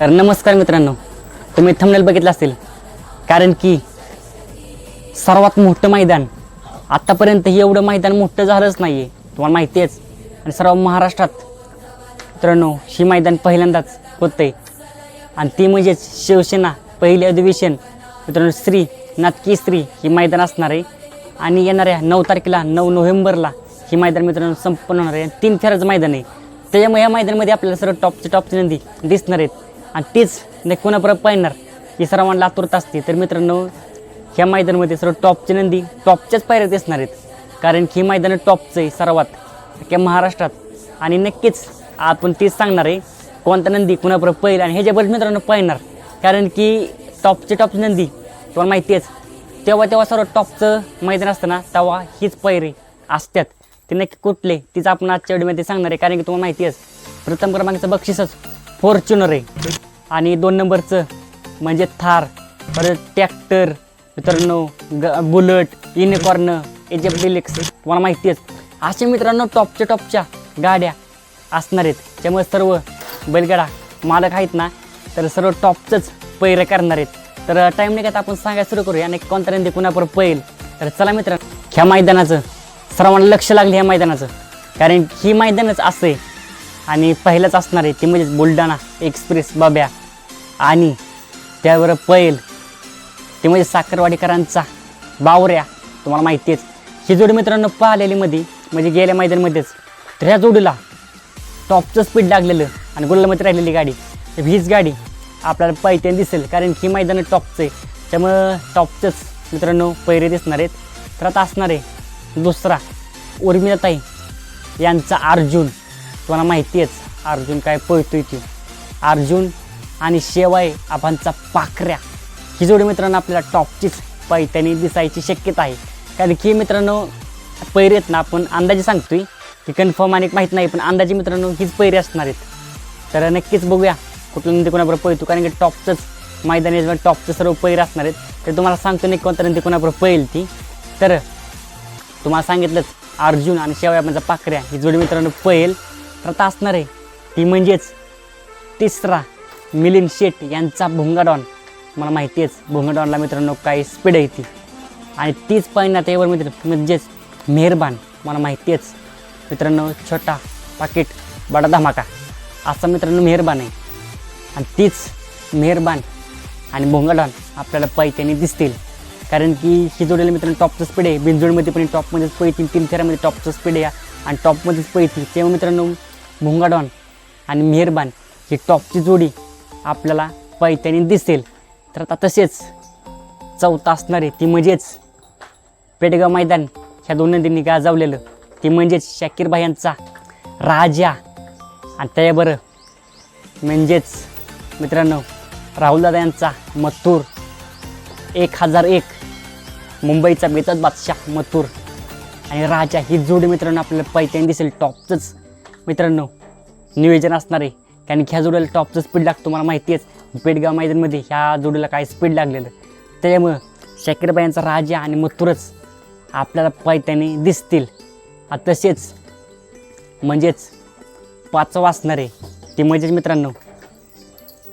तर नमस्कार मित्रांनो तुम्ही थंबनेल बघितलं असेल. कारण की सर्वात मोठं मैदान आत्तापर्यंत एवढं मैदान मोठं झालंच नाही आहे तुम्हाला माहिती आहेच. आणि सर्व महाराष्ट्रात मित्रांनो ही मैदान पहिल्यांदाच होतंय. आणि ती म्हणजेच शिवसेना पहिले अधिवेशन. मित्रांनो श्री नाटकी स्त्री ही मैदान असणार आहे. आणि येणाऱ्या नऊ तारखेला नऊ नोव्हेंबरला ही मैदान मित्रांनो संपन्न होणार आहे. तीन फेराचं मैदान आहे. त्याच्यामुळे या मैदानामध्ये आपल्याला सर्व टॉपचे टॉपचे नंदी दिसणार आहेत. आणि तीच नाही कोणापर्यंत पाळणार ही सर्वांना आतुरता असते. तर मित्रांनो ह्या मैदानामध्ये सर्व टॉपची नंदी टॉपच्याच पायऱ्या दिसणार आहेत. कारण की ही मैदानं टॉपचं आहे सर्वात. अख्ख्या महाराष्ट्रात. आणि नक्कीच आपण तेच सांगणार आहे कोणता नंदी कुणाबरोबर पहिल आणि ह्याच्याबरोबर मित्रांनो पाळणार कारण की टॉपचे टॉपची नंदी तुम्हाला माहिती आहेच तेव्हा तेव्हा सर्व टॉपचं मैदान असतं ना तेव्हा हीच पैरे असतात. ते नक्की कुठले तीच आपण आजच्या व्हिडिओमध्ये सांगणार आहे कारण की तुम्हाला माहिती आहेच. प्रथम क्रमांकाचं बक्षीसच. फॉर्च्युनर आहे. आणि दोन नंबरचं म्हणजे थार परत ट्रॅक्टर मित्रांनो ग बुलट युनिकॉर्न एच डिलेक्स तुम्हाला माहिती आहे असे मित्रांनो टॉपच्या टॉपच्या गाड्या असणार आहेत. त्यामुळे सर्व बैलगाडा मालक आहेत ना तर सर्व टॉपचंच पैर करणार आहेत. तर टाईम नाही का आपण सांगायला सुरू करूया. आणि कोणत्या कुणापर पैल तर चला मित्र ह्या मैदानाचं सर्वांना लक्ष लागलं ह्या मैदानाचं. कारण ही मैदानच असं आहे. आणि पहिलंच असणार आहे ते म्हणजेच बुलढाणा एक्सप्रेस बाब्या. आणि त्यावर पैल ते म्हणजे साखरवाडीकरांचा बावऱ्या तुम्हाला माहिती आहेच. ही जोडी मित्रांनो पाहिलेली मध्ये म्हणजे गेल्या मैदानमध्येच. तर ह्या जोडीला टॉपचं स्पीड लागलेलं आणि गुल्लामध्ये राहिलेली गाडी. तर हीच गाडी आपल्याला पैत्याने दिसेल कारण ही मैदान टॉपचं आहे. त्यामुळं टॉपचंच मित्रांनो पैरे दिसणार आहेत. तर आता असणार आहे दुसरा उर्मिलाताई यांचा अर्जुन. तुम्हाला माहिती आहेच अर्जुन काय पळतोय ती. अर्जुन आणि शेवाय आपणचा पाखऱ्या. ही जोडी मित्रांनो आपल्याला टॉपचीच पैत्याने दिसायची शक्यता आहे. कारण की मित्रांनो पैरे आहेत ना आपण अंदाजे सांगतोय की कन्फर्म आणि माहीत नाही पण अंदाजे मित्रांनो हीच पैरे असणार आहेत. तर नक्कीच बघूया कुठलं नंदी कोणाबरोबर पळतो कारण की टॉपचंच मैदानी टॉपचं सर्व पैर असणार आहेत. तर तुम्हाला सांगतो नाही कोणत्या नंदी कोणाबरोबर पळेल ती. तर तुम्हाला सांगितलंच अर्जुन आणि शेवया म्हणजे पाखऱ्या ही जोडी मित्रांनो पळेल. पात्रता असणार. आहे ती म्हणजेच तिसरा मिलिंद शेट यांचा भुंगाडॉन. मला माहिती आहेच भोंगाडॉनला मित्रांनो काही स्पीड आहे ती. आणि तीच पाहिजे त्यावर मित्र म्हणजेच मेहरबान. मला माहिती आहेच. मित्रांनो छोटा पाकिट बडा धमाका. असा मित्रांनो मेहरबान आहे. आणि तीच मेहरबान आणि भोंगाडॉन आपल्याला पैत्याने दिसतील. कारण की ही जोडीला मित्रांनो टॉपचं स्पीड आहे. बिनजोडमध्ये पण टॉपमध्येच पळतील तीन फेऱ्यामध्ये टॉपचं स्पीड आहे. आणि टॉपमध्येच पळतील तेव्हा मित्रांनो मुंगाडॉन आणि मेहरबान ही टॉपची जोडी आपल्याला पैत्याने दिसेल. तर आता तसेच चौथा असणारे ती म्हणजेच पेटगाव मैदान ह्या दोन नदींनी गाजावलेलं ती म्हणजेच शाकीरबाई यांचा राजा. आणि त्याबरं म्हणजेच मित्रांनो राहुलदादा यांचा मथूर. एक हजार एक मुंबईचा बेतात बादशाह मथूर. आणि राजा ही जोडी मित्रांनो आपल्याला पैत्याने दिसेल टॉपचंच. मित्रांनो नियोजन असणार आहे. कारण की ह्या जोडीला टॉपचं स्पीड लागतो मला माहिती आहेच. पेटगाव मैदानमध्ये ह्या जोडीला काय स्पीड लागलेलं. त्याच्यामुळं शाकीरबाईंचा राजा आणि मथुरच आपल्याला पैत्याने दिसतील. तसेच म्हणजेच पाचवा असणार आहे ते म्हणजेच मित्रांनो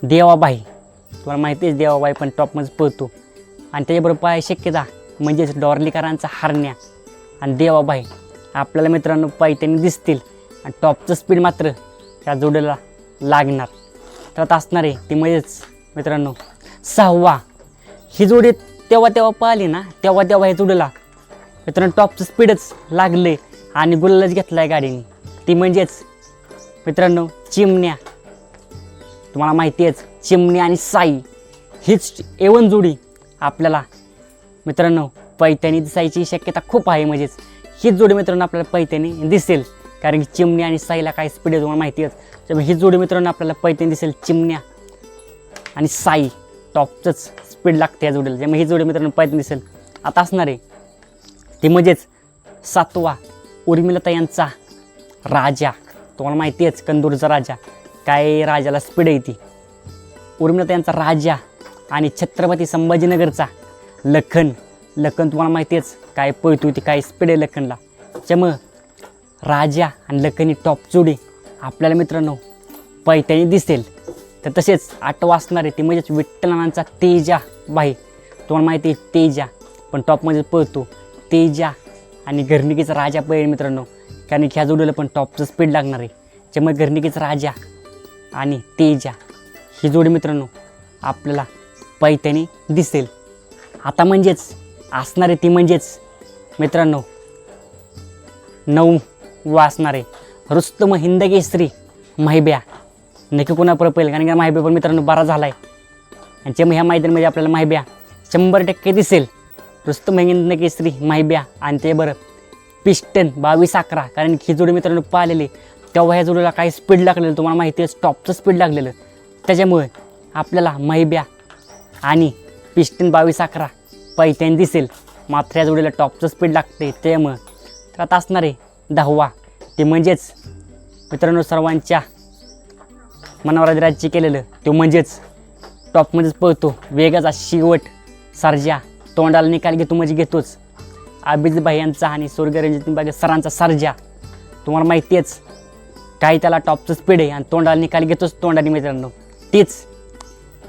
देवाबाई. तुम्हाला माहिती आहे देवाबाई पण टॉपमध्ये पळतो. आणि त्याच्याबरोबर पाय शक्यता म्हणजेच डॉर्लीकरांचा हरण्या. आणि देवाबाई आपल्याला मित्रांनो पैत्याने दिसतील. आणि टॉपचं स्पीड मात्र त्या जोडीला लागणार. तर आता असणार आहे ती म्हणजेच मित्रांनो. सहावा. ही जोडी तेव्हा तेव्हा पाहिली ना तेव्हा तेव्हा हे जोडीला. मित्रांनो टॉपचं स्पीडच लागले आणि गुल्लच घेतला आहे गाडीने. ती म्हणजेच मित्रांनो चिमण्या. तुम्हाला माहिती आहेच चिमण्या आणि साई हीच एवन जोडी आपल्याला मित्रांनो पैत्याने दिसायची शक्यता खूप आहे म्हणजेच. हीच जोडी मित्रांनो आपल्याला पैत्याने दिसेल. कारण की चिमण्या आणि साईला काय स्पीड आहे तुम्हाला माहिती आहे. त्यामुळे ही जोडी मित्रांनो आपल्याला पैत्याने दिसेल चिमण्या. आणि साई टॉपचंच स्पीड लागते या जोडीला. त्यामुळे ही जोडी मित्रांनो पैत्याने दिसेल. आता असणार आहे. ते म्हणजेच सातवा उर्मिलता यांचा राजा. तुम्हाला माहिती आहेच कंदूरचा राजा. काय राजाला स्पीड आहे ती? उर्मिलता यांचा राजा आणि छत्रपती संभाजीनगरचा लखन. लखन तुम्हाला माहिती आहेच काय पळतो ती काय स्पीड आहे लखनला. त्यामुळं राजा आणि लखनी टॉप जोडी. आपल्याला मित्रांनो पैठणी दिसेल. तर तसेच आठवा असणारे ते म्हणजेच विठ्ठलांचा तेजा बाई तुम्हाला माहिती आहे तेजा पण टॉपमध्ये पळतो. तेजा आणि घरनिकीचा राजा पळेल मित्रांनो. कारण की ह्या जोडीला पण टॉपचं स्पीड लागणार आहे. त्यामुळे घरनिकीचा राजा आणि तेजा ही जोडी मित्रांनो आपल्याला पैठणी दिसेल. आता म्हणजेच असणारे ती म्हणजेच मित्रांनो नऊ वाचणारे. रुस्तम हिंदकेसरी माहिब्या नक्की कोणा पळेल कारण की माहिब्या पण मित्रांनो बरा झाला आहे आणि जेव्हा ह्या मैदानामध्ये आपल्याला माहिब्या शंभर टक्के दिसेल. रुस्तम हिंदकेसरी माहिब्या आणि ते बरं पिस्टन बावीस अकरा. कारण की ही जोडी मित्रांनो पाहिलेली तेव्हा ह्या जोडीला काही स्पीड लागलेलं तुम्हाला माहिती आहे स्टॉपचं स्पीड लागलेलं. त्याच्यामुळे आपल्याला महिब्या आणि पिस्टन बावीस अकरा पैठण दिसेल. मात्र या जोडीला टॉपचं स्पीड लागते त्यामुळं. तर आता असणार आहे दहावा. ते म्हणजेच मित्रांनो सर्वांच्या मनावर राज्य केलेलं तो म्हणजेच टॉपमध्येच पळतो. वेगाचा शेवट सर्जा. तोंडाला निकाल घेतो म्हणजे घेतोच. भाई यांचा आणि स्वर्गरंजित बागे सरांचा सर्जा. तुम्हाला माहिती आहेच काही त्याला टॉपचं स्पीड आहे आणि तोंडाला निकाल घेतोच तोंडाने मित्रांनो. तेच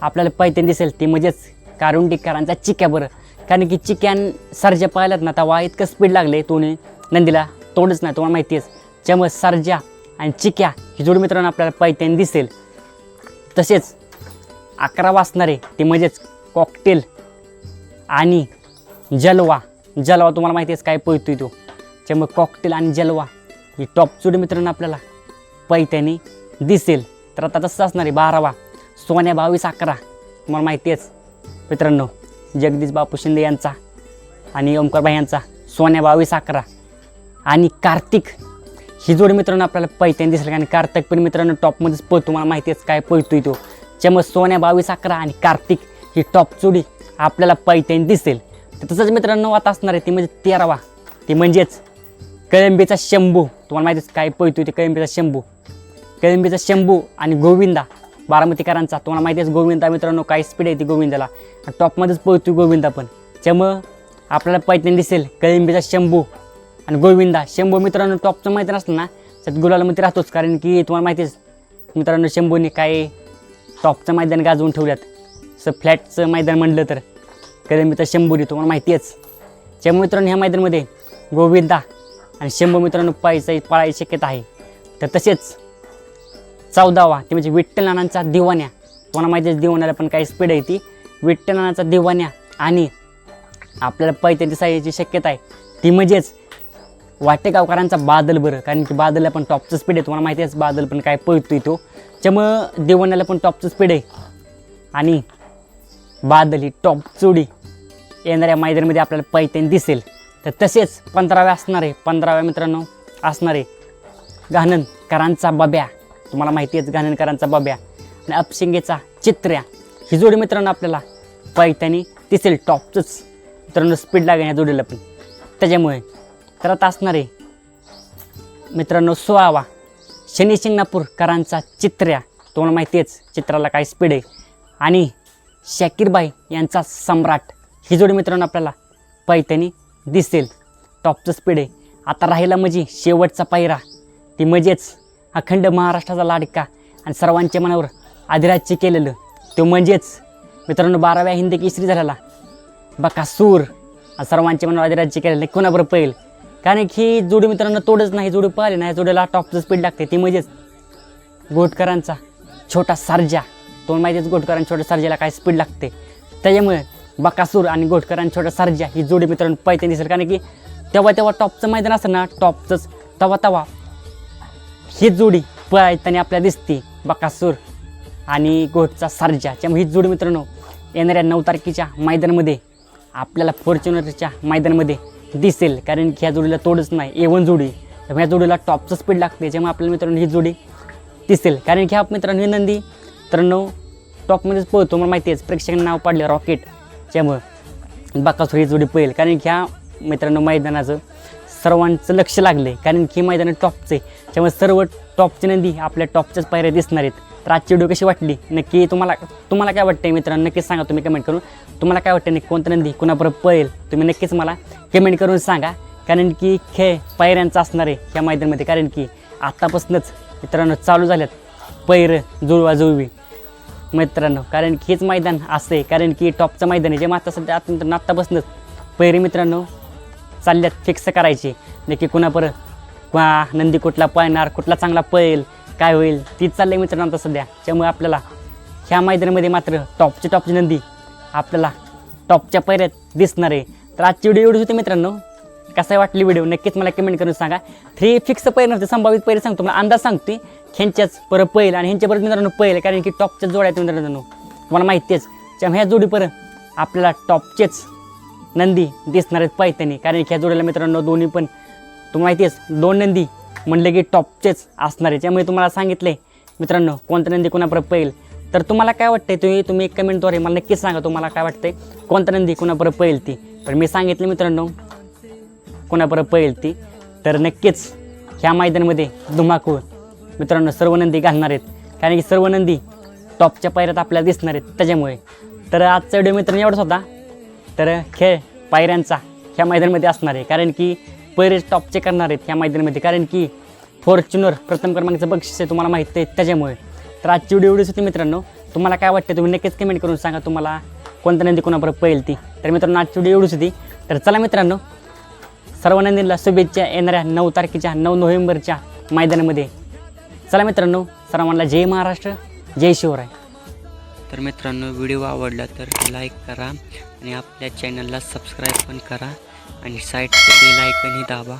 आपल्याला पैठण दिसेल ते म्हणजेच कारुंडीकरांचा चिक्या बरं. कारण की चिक्यान सर्जा पाहिलात ना तेव्हा इतकं स्पीड लागले तोने नंदीला. तोडच नाही तुम्हाला माहिती आहेच. त्यामुळे सर्जा आणि चिक्या ही जोडी मित्रांनो आपल्याला पैठण दिसेल. तसेच अकरा वाचणारे ते म्हणजेच कॉकटेल आणि जलवा. जलवा तुम्हाला माहिती आहे काय पळतोय तो. त्यामुळे कॉकटेल आणि जलवा ही टॉप जोडी मित्रांनो आपल्याला पैत्याने दिसेल. तर आता तसं असणार आहे बारावा. सोन्या बावीस अकरा. तुम्हाला माहिती आहेच मित्रांनो जगदीश बापू शिंदे यांचा आणि ओमकारबाई यांचा सोन्या बावीस अकरा. आणि कार्तिक. ही जोडी मित्रांनो आपल्याला पैठण दिसेल आणि कार्तिक पण मित्रांनो टॉपमध्येच पळतो. तुम्हाला माहिती आहेच काय पळतोय तो. त्यामुळे सोन्या बावीस अकरा आणि कार्तिक ही टॉप जोडी आपल्याला पैठण दिसेल. तर तसंच मित्रांनो आता असणार आहे ती म्हणजे तेरावा. ती म्हणजेच कळंबीचा शंभू. तुम्हाला माहितीच काय पळतोय ते कळंबीचा शंभू. कळंबीचा शंभू आणि गोविंदा. बारामतीकरांचा. तुम्हाला माहिती आहे गोविंदा मित्रांनो काय स्पीड आहे ती गोविंदाला. टॉपमध्येच पळतोय गोविंदा पण. त्यामुळं आपल्याला पैठण दिसेल. कळंबीचा शंभू. आणि गोविंदा शंभू मित्रांनो टॉपचं माहिती नसलं ना त्यात गुलालामध्ये राहतोच कारण की तुम्हाला माहितीच मित्रांनो शंभूने काय टॉपचं मैदान गाजवून ठेवल्यात. असं फ्लॅटचं मैदान म्हणलं तर कधी मित्र शंभूरी तुम्हाला माहिती आहेच मित्रांनो ह्या मैदानामध्ये गोविंदा आणि शंभू मित्रांनो पाहायचं पाळायची शक्यता आहे. तर तसेच चौदावा ते म्हणजे विठ्ठलनानांचा दिवाण्या. तुम्हाला माहितीच दिवाण्याला पण काही स्पीड आहे ती. विठ्ठलनानाचा दिवाण्या आणि आपल्याला पैत्यांची दिसायची शक्यता आहे. ती म्हणजेच वाटेगावकरांचा बादल बरं कारण की बादलला पण टॉपचं स्पीड आहे. तुम्हाला माहिती आहे बादल पण काय पळतो तो. त्यामुळं देवण्याला पण टॉपचं स्पीड आहे. आणि बादल ही टॉप चोडी येणाऱ्या मैदानामध्ये आपल्याला पैठण दिसेल. तर तसेच पंधराव्या असणारे पंधराव्या मित्रांनो असणारे घाणनकरांचा बब्या. तुम्हाला माहिती आहेच घाणनकरांचा बब्या. आणि अपशिंगेचा चित्र्या. ही जोडी मित्रांनो आपल्याला पैठणी दिसेल टॉपचंच मित्रांनो स्पीड लागेल या जोडीला पण. त्याच्यामुळे करत असणारे. मित्रांनो सोळावा शनी शिंगणापूरकरांचा चित्र्या तुम्हाला माहिती आहेच चित्राला काय स्पीड आहे. आणि शाकीरबाई यांचा सम्राट. ही जोडी मित्रांनो आपल्याला पैठणी दिसेल. टॉपचं स्पीड आहे. आता राहिला म्हणजे शेवटचा पायरा. ती म्हणजेच अखंड महाराष्ट्राचा लाडका आणि सर्वांच्या मनावर अधिराज्य केलेलं. तो म्हणजेच मित्रांनो बाराव्या हिंदी केसरी झालेला. बकासूर. सूर सर्वांच्या मनावर अधिराज्य केलेलं. कोणाबरोबर पहिल कारण की ही जोडी मित्रांनो तोडच नाही जोडी पाहिली नाही जोडीला टॉपचं स्पीड लागते ती म्हणजेच गोटकरांचा छोटा सर्जा. तो माहितीच गोटकरांच्या छोट्या सर्जाला काय स्पीड लागते? त्याच्यामुळे बकासूर आणि गोटकर छोट्या छोटा सर्जा ही जोडी मित्रांनो पैठण दिसेल. कारण की तेव्हा तेव्हा टॉपचं मैदान असतं ना टॉपचंच तवा तवा ही जोडी पैठणी आपल्याला दिसते बकासूर आणि गोटचा सर्जा. त्यामुळे ही जोडी मित्रांनो येणाऱ्या नऊ तारखेच्या मैदानामध्ये आपल्याला फॉर्च्युनरच्या मैदानामध्ये दिसेल कारण की ह्या जोडीला तोडच नाही ए वन जोडी. ह्या जोडीला टॉपचं स्पीड लागते जेव्हा आपल्याला मित्रांनो ही जोडी दिसेल. कारण की हा मित्रांनो ही नंदी मित्रांनो टॉपमध्येच पळतो मला माहिती आहे प्रेक्षकांना नाव पाडलं रॉकेट. त्यामुळं बाकासूर ही जोडी पळेल. कारण की ह्या मित्रांनो मैदानाचं सर्वांचं लक्ष लागलं आहे कारण की मैदान टॉपचं आहे. त्यामुळे सर्व टॉपची नंदी आपल्या टॉपच्याच पायऱ्या दिसणार आहेत. तर आजची व्हिडिओ कशी वाटली? नक्की तुम्हाला तुम्हाला काय वाटते मित्रांनो? नक्कीच सांगा तुम्ही कमेंट करून. तुम्हाला काय वाटतं नक्की कोणतं नंदी कुणाबरोबर पळेल? तुम्ही नक्कीच मला कमेंट करून सांगा. कारण की खेळ पायऱ्यांचा असणार आहे ह्या मैदानामध्ये. कारण की आत्तापासूनच मित्रांनो चालू झाल्यात पैर जुळवा जुळवी मित्रांनो कारण की हेच मैदान असं आहे. कारण की टॉपचं मैदान आहे. जे मात्र सध्या आता आत्तापासूनच पैरी मित्रांनो चालल्यात फिक्स करायचे. नक्की कुणापर कुणा नंदी कुठला पळणार कुठला चांगला पळेल काय होईल? तीच चाललंय मित्रांनो आता सध्या. त्यामुळे आपल्याला ह्या मैदानामध्ये मात्र टॉपची टॉपची नंदी आपल्याला टॉपच्या पैऱ्यात दिसणार आहे. तर आजची व्हिडिओ एवढीच होती मित्रांनो. कसं वाटली व्हिडिओ नक्कीच मला कमेंट करून सांगा. थ्री फिक्स पैर नव्हते संभावित पैर सांगतो. मला अंदाज सांगते ह्यांच्याच परत पहिलं आणि ह्यांच्या परत मित्रांनो पहिलं कारण की टॉपच्या जोड्यात मित्रांनो. तुम्हाला माहिती आहेच. त्यामुळे ह्या जोडी आपल्याला टॉपचेच नंदी दिसणार आहेत पायथ्यानी. कारण की ह्या जोडीला मित्रांनो दोन्ही पण तुम्हाला माहिती आहेच दोन नंदी म्हणले की टॉपचेच असणार आहे. त्यामुळे तुम्हाला सांगितले मित्रांनो कोणता नंदी कोणापर्यंत पहिल तर तुम्हाला काय वाटतंय तुम्ही? तुम्ही एक कमेंटद्वारे मला नक्कीच सांगा तुम्हाला काय वाटतंय. कोणता नंदी कोणापर्यंत पहिल ती? तर मी सांगितले मित्रांनो कोणापर्यंत पहिल ती? तर नक्कीच ह्या मैदानामध्ये धुमाकूळ मित्रांनो सर्व नंदी घालणार आहेत. कारण की सर्व नंदी टॉपच्या पायऱ्यात आपल्याला दिसणार आहेत त्याच्यामुळे. तर आजचा व्हिडिओ मित्रांनो एवढाच होता. तर खेळ पायऱ्यांचा ह्या मैदानामध्ये असणार आहे. कारण की पैरे टॉपचे करणार आहेत ह्या मैदानामध्ये. कारण की फॉर्च्युनर प्रथम क्रमांकाचं बक्षीस आहे तुम्हाला माहिती आहे त्याच्यामुळे. तर आजची व्हिडिओ एवढीच होती मित्रांनो. तुम्हाला काय वाटतं तुम्ही नक्कीच कमेंट करून सांगा तुम्हाला. कोणत्या नंदी कोणाबरोबर पहिल ती. तर मित्रांनो आजची व्हिडिओ एवढीच होती. तर चला मित्रांनो सर्व नंदींना शुभेच्छा येणाऱ्या नऊ तारखेच्या नऊ नोव्हेंबरच्या मैदानामध्ये. चला मित्रांनो सर्वांना जय महाराष्ट्र जय शिवराय. तर मित्रांनो व्हिडिओ आवडला तर लाईक करा आणि आपल्या चॅनलला सबस्क्राईब पण करा. आणि साईडचे बेल आयकनही दाबा.